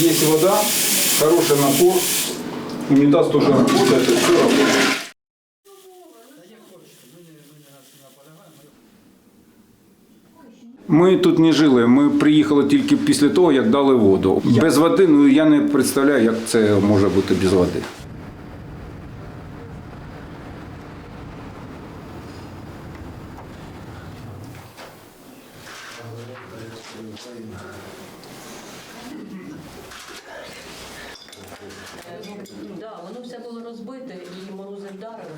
есть вода, хороший напор, унитаз тоже работает, и все работает. Ми тут не жили. Ми приїхали тільки після того, як дали воду. Без води, ну я не представляю, як це може бути без води. Да, воно все було розбите і морози вдарили.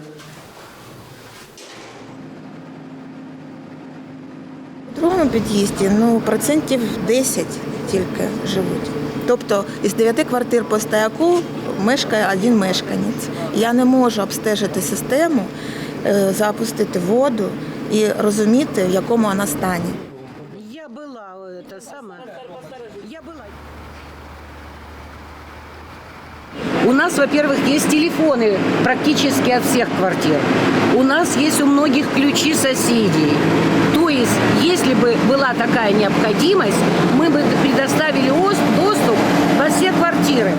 У другому під'їзді ну, процентів 10 тільки живуть. Тобто із 9 квартир по стояку мешкає один мешканець. Я не можу обстежити систему, е, запустити воду і розуміти, в якому вона стані. Я была это самое. Я была. У нас, во-первых, есть телефоны практически от всех квартир. У нас есть у многих ключи соседей. То есть, если бы была такая необходимость, мы бы предоставили ос- доступ во все квартиры.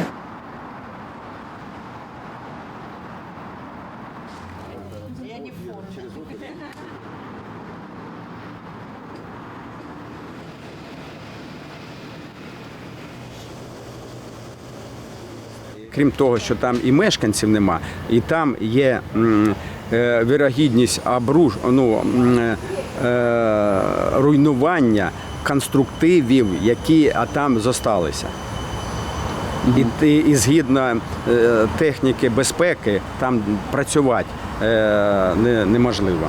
Крім того, що там і мешканців нема, і там є е, вірогідність обруж, ну, е, руйнування конструктивів, які там зосталися. І, ти- і згідно е, техніки безпеки там працювати е, не, неможливо.